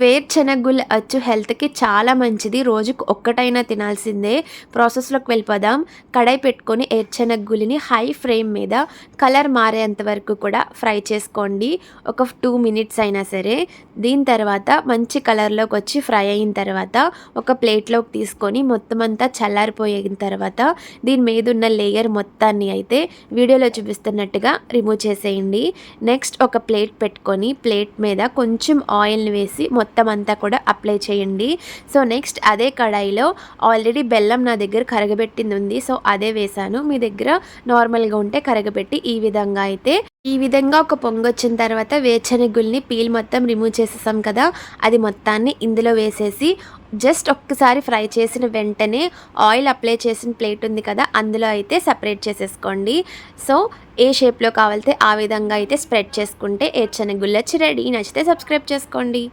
వేరుశనగుళ్ళు అచ్చు హెల్త్కి చాలా మంచిది. రోజుకు ఒక్కటైనా తినాల్సిందే. ప్రాసెస్లోకి వెళ్ళిపోదాం. కడాయి పెట్టుకొని ఏరుశనగులిని హై ఫ్లేమ్ మీద కలర్ మారేంత వరకు కూడా ఫ్రై చేసుకోండి. ఒక టూ మినిట్స్ అయినా సరే. దీని తర్వాత మంచి కలర్లోకి వచ్చి ఫ్రై అయిన తర్వాత ఒక ప్లేట్లోకి తీసుకొని మొత్తం అంతా చల్లారిపోయిన తర్వాత దీని మీద ఉన్న లేయర్ మొత్తాన్ని అయితే వీడియోలో చూపిస్తున్నట్టుగా రిమూవ్ చేసేయండి. నెక్స్ట్ ఒక ప్లేట్ పెట్టుకొని ప్లేట్ మీద కొంచెం ఆయిల్ని వేసి మొత్తం అంతా కూడా అప్లై చేయండి. సో నెక్స్ట్ అదే కడాయిలో ఆల్రెడీ బెల్లం నా దగ్గర కరగబెట్టింది ఉంది సో అదే వేసాను మీ దగ్గర నార్మల్గా ఉంటే కరగబెట్టి ఈ విధంగా అయితే. ఈ విధంగా ఒక పొంగు వచ్చిన తర్వాత వేరుశనగుల్ని పీల్ మొత్తం రిమూవ్ చేసేసాం కదా అది మొత్తాన్ని ఇందులో వేసేసి జస్ట్ ఒక్కసారి ఫ్రై చేసిన వెంటనే ఆయిల్ అప్లై చేసిన ప్లేట్ ఉంది కదా అందులో అయితే సపరేట్ చేసేసుకోండి. సో ఏ షేప్లో కావాలితే ఆ విధంగా అయితే స్ప్రెడ్ చేసుకుంటే ఏడ్చనగుల్లొచ్చి రెడీ నచ్చితే సబ్స్క్రైబ్ చేసుకోండి.